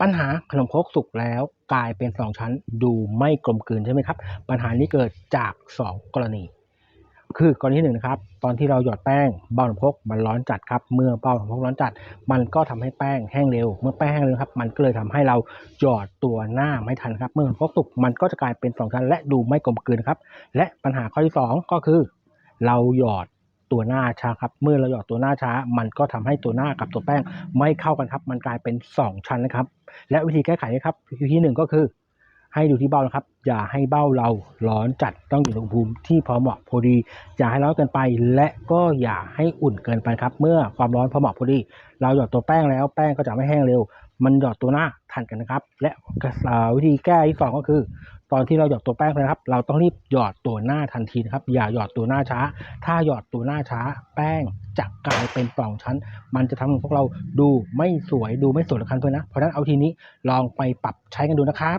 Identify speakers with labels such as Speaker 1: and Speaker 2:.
Speaker 1: ปัญหาขนมครกสุกแล้วกลายเป็นสองชั้นดูไม่กลมกลืนใช่ไหมครับ ปัญหานี้เกิดจากสองกรณี คือกรณีที่หนึ่งนะครับ ตอนที่เราหยอดแป้งเบ้าขนมครกมันร้อนจัดครับเมื่อเบ้าขนมครกร้อนจัด มันก็ทำให้แป้งแห้งเร็ว เมื่อแป้งแห้งเร็วครับมันก็เลยทำให้เราหยอดตัวหน้าไม่ทันครับ เมื่อขนมครกสุกมันก็จะกลายเป็นสองชั้น และดูไม่กลมกลืนครับและปัญหาข้อที่สองก็คือ เราหยอด ตัวหน้าช้าครับเมื่อเราหยอดตัวหน้าช้า มันก็ทำให้ตัวหน้ากับตัวแป้งไม่เข้ากันครับ มันกลายเป็นสองชั้นนะครับ และวิธีแก้ไขนะครับวิธีหนึ่งก็คือ ให้ดูที่เบ้านะครับ อย่าให้เบ้าเราร้อนจัดต้องอยู่ในอุณหภูมิที่พอเหมาะพอดี อย่าให้ร้อนเกินไป และก็อย่าให้อุ่นเกินไปครับ เมื่อความร้อนพอเหมาะพอดี เราหยอดตัวแป้งแล้วแป้งก็จะไม่แห้งเร็ว มันหยอดตัวหน้าทันกันนะครับ และวิธีแก้ที่สองก็คือ ตอนที่เราหยอดตัวแป้งไปนะครับ เราต้องรีบหยอดตัวหน้าทันทีนะครับ อย่าหยอดตัวหน้าช้า ถ้าหยอดตัวหน้าช้า แป้งจะกลายเป็นป่องชั้น มันจะทำให้พวกเราดูไม่สวยดูไม่สวยละคันด้วยนะ เพราะฉะนั้นเอาทีนี้ลองไปปรับใช้กันดูนะครับ